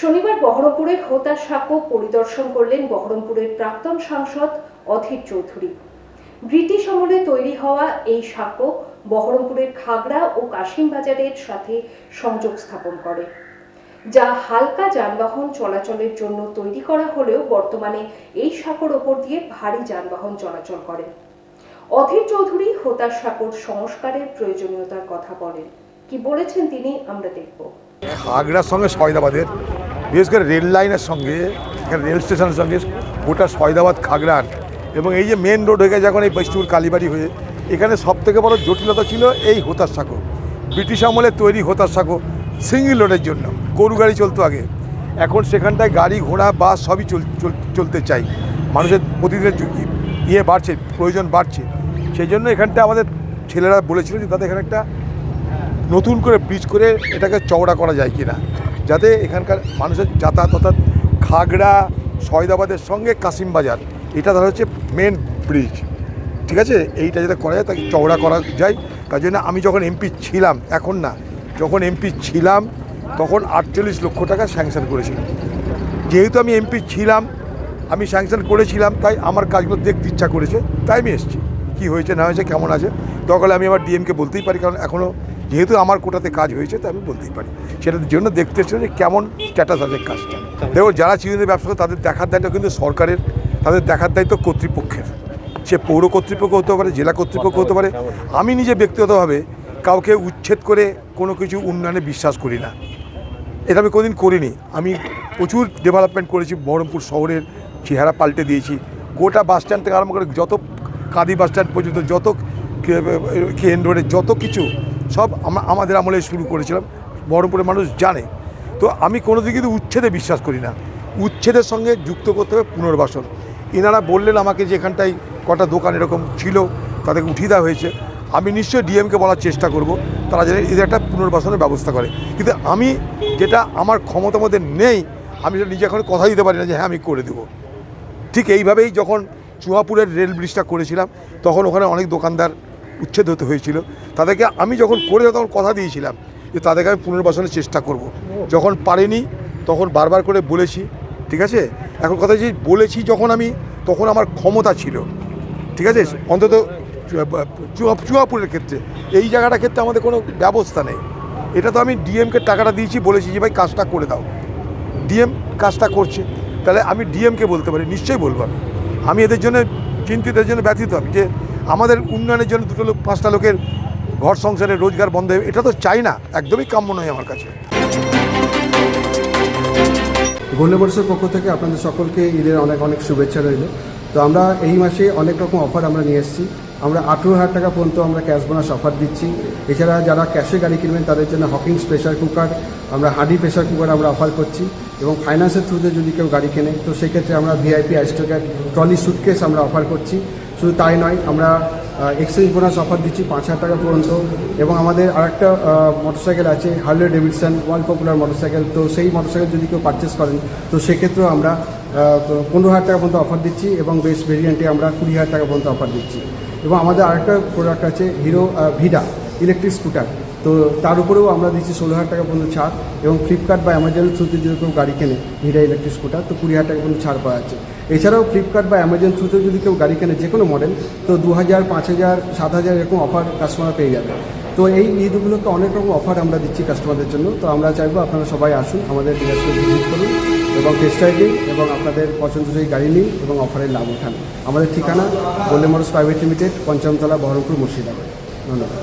শনিবার বহরমপুরের হোতা সাঁকো পরিদর্শন করলেন বহরমপুরের প্রাক্তন সাংসদ অধীর চৌধুরী। ব্রিটিশ আমলে তৈরি হওয়া এই সাঁকো বহরমপুরের খাগড়া ও কাশিমবাজারের সাথে সংযোগ স্থাপন করে, যা হালকা যানবাহন চলাচলের জন্য তৈরি করা হলেও বর্তমানে এই সাঁকোর ওপর দিয়ে ভারী যানবাহন চলাচল করে। অধীর চৌধুরী হোতার সাঁকোর সংস্কারের প্রয়োজনীয়তার কথা বলেন। কি বলেছেন তিনি, আমরা দেখব। আগ্রার সঙ্গে সয়দাবাদের বিশেষ করে রেল লাইনের সঙ্গে, এখানে রেল স্টেশনের সঙ্গে, গোটা সয়দাবাদ, খাগড়ার এবং এই যে মেন রোড হয়ে গেছে এখন এই বৈষ্ণুর কালীবাড়ি হয়ে, এখানে সব থেকে বড় জটিলতা ছিল এই হোতার সাঁকো। ব্রিটিশ আমলে তৈরি হোতার সাঁকো সিঙ্গেল রোডের জন্য, গরু গাড়ি চলতো আগে। এখন সেখানটায় গাড়ি, ঘোড়া, বাস সবই চল, চল- চলতে চাই। মানুষের প্রতিদিনের ইয়ে বাড়ছে, প্রয়োজন বাড়ছে। সেই জন্য এখানটা আমাদের ছেলেরা বলেছিল যে তাদের এখানে একটা নতুন করে ব্রিজ করে এটাকে চওড়া করা যায় কিনা। যাতে এখানকার মানুষের যাতায়াত অর্থাৎ খাগড়া, সয়দাবাদের সঙ্গে কাসিমবাজার এটা ধর হচ্ছে মেন ব্রিজ ঠিক আছে? এইটা যাতে করা যায়, তাকে চওড়া করা যায়। তার জন্য আমি যখন এমপি ছিলাম, এখন না, যখন এমপি ছিলাম, তখন আটচল্লিশ লক্ষ টাকা স্যাংশন করেছিলাম। যেহেতু আমি এমপি ছিলাম, আমি স্যাংশন করেছিলাম, তাই আমার কাজগুলো দেখতে ইচ্ছা করেছে, তাই আমি এসেছি। কী হয়েছে, না হয়েছে, কেমন আছে তখন আমি আমার ডিএমকে বলতেই পারি, কারণ এখনও যেহেতু আমার কোটাতে কাজ হয়েছে তাই আমি বলতেই পারি সেটার জন্য দেখতে এসেছিল যে কেমন স্ট্যাটাস আছে কাজটা দেখো যারা চিরদিনের ব্যবসা করে তাদের দেখার দায়িত্ব কিন্তু সরকারের তাদের দেখার দায়িত্ব কর্তৃপক্ষের সে পৌর কর্তৃপক্ষ হতে পারে জেলা কর্তৃপক্ষ হতে পারে আমি নিজে ব্যক্তিগতভাবে কাউকে উচ্ছেদ করে কোনো কিছু উন্নয়নে বিশ্বাস করি না এটা আমি কোনোদিন করিনি আমি প্রচুর ডেভেলপমেন্ট করেছি বহরমপুর শহরের চেহারা পাল্টে দিয়েছি গোটা বাস স্ট্যান্ড থেকে আরম্ভ করে যত কাঁদি বাস স্ট্যান্ড পর্যন্ত যত কেন রোডে যত কিছু সব আমরা আমাদের আমলে শুরু করেছিলাম। বহরমপুরের মানুষ জানে। তো আমি কোনো দিকে কিন্তু উচ্ছেদে বিশ্বাস করি না। উচ্ছেদের সঙ্গে যুক্ত করতে হবে পুনর্বাসন। এনারা বললেন আমাকে যে এখানটায় কটা দোকান এরকম ছিল, তাদেরকে উঠিয়ে দেওয়া হয়েছে। আমি নিশ্চয়ই ডিএমকে বলার চেষ্টা করব। তারা যেন এদের একটা পুনর্বাসনের ব্যবস্থা করে। কিন্তু আমি যেটা আমার ক্ষমতার মধ্যে নেই, আমি সেটা নিজে এখন কথা দিতে পারি না যে হ্যাঁ আমি করে দেবো। ঠিক এইভাবেই যখন চুয়াপুরের রেল ব্রিজটা করেছিলাম, তখন ওখানে অনেক দোকানদার উচ্ছেদ হতে হয়েছিল, তাদেরকে আমি যখন করে তখন কথা দিয়েছিলাম যে তাদেরকে আমি পুনর্বাসনের চেষ্টা করব। যখন পারিনি, তখন বারবার করে বলেছি, ঠিক আছে? এখন কথা যে বলেছি যখন আমি, তখন আমার ক্ষমতা ছিল। ঠিক আছে? অন্তত চুয়া- চুয়াপুরের ক্ষেত্রে। এই জায়গাটার ক্ষেত্রে আমাদের কোনো ব্যবস্থা নেই। এটা তো আমি ডিএমকে টাকাটা দিয়েছি, বলেছি যে ভাই কাজটা করে দাও। ডিএম কাজটা করছে। তাহলে আমি ডিএমকে বলতে পারি, নিশ্চয়ই বলব আমি। আমি এদের জন্য চিন্তিত এর জন্য ব্যথিত আমি যে আমাদের উন্নয়নের জন্য দুটো লোক, পাঁচটা লোকের ঘর সংসারের রোজগার বন্ধ হবে এটা তো চাই না, একদমই কাম্য নয় আমার কাছে। গোল্ডেবর্সের পক্ষ থেকে আপনাদের সকলকে ঈদের অনেক অনেক শুভেচ্ছা রইল। তো আমরা এই মাসে অনেক রকম অফার আমরা নিয়ে এসেছি। আমরা আঠেরো হাজার টাকা পর্যন্ত আমরা ক্যাশ বোনাস অফার দিচ্ছি। এছাড়া যারা ক্যাশে গাড়ি কিনবেন, তাদের জন্য হকিংস প্রেশার কুকার আমরা হাডি প্রেশার কুকার আমরা অফার করছি। এবং ফাইন্যান্সের থ্রুতে যদি কেউ গাড়ি কেনে, তো সেক্ষেত্রে আমরা ভিআইপি আইস্টোক্যাট ট্রলি সুটকেস আমরা অফার করছি। শুধু তাই নয়, আমরা এক্সচেঞ্জ বোনাস অফার দিচ্ছি পাঁচ হাজার টাকা পর্যন্ত এবং আমাদের আরেকটা মোটরসাইকেল আছে Harley Davidson world popular motorcycle তো সেই মোটরসাইকেল যদি কেউ পারচেস করেন, তো সেক্ষেত্রেও আমরা পনেরো হাজার টাকা পর্যন্ত অফার দিচ্ছি এবং বেস্ট ভেরিয়েন্টে আমরা কুড়ি হাজার টাকা পর্যন্ত অফার দিচ্ছি। এবং আমাদের আরেকটা প্রোডাক্ট আছে হিরো ভিডা ইলেকট্রিক স্কুটার তো তার উপরেও আমরা দিচ্ছি ষোলো হাজার টাকা পর্যন্ত ছাড় এবং ফ্লিপকার্ট বা অ্যামাজনের থ্রুতে যদি কেউ গাড়ি কেনে ভিডা ইলেকট্রিক স্কুটার তো কুড়ি হাজার টাকা পর্যন্ত ছাড় পাওয়া যাচ্ছে। এছাড়াও ফ্লিপকার্ট বা অ্যামাজন থ্রুতে যদি কেউ গাড়ি কেনে, যে কোনো মডেল তো দু হাজার, পাঁচ হাজার, সাত হাজার এরকম অফার কাস্টমার পেয়ে যাবে। তো এই ঈদগুলোতে অনেক রকম অফার আমরা দিচ্ছি কাস্টমারদের জন্য। তো আমরা চাইব আপনারা সবাই আসুন, আমাদের ডিলারশিপ ভিজিট করুন এবং টেস্ট দিন এবং আপনাদের পছন্দসই গাড়ি নিন এবং অফারের লাভ উঠান। আমাদের ঠিকানা গোল্ডেন মোটরস প্রাইভেট লিমিটেড, পঞ্চমতলা বহরমপুর মুর্শিদাবাদ। ধন্যবাদ।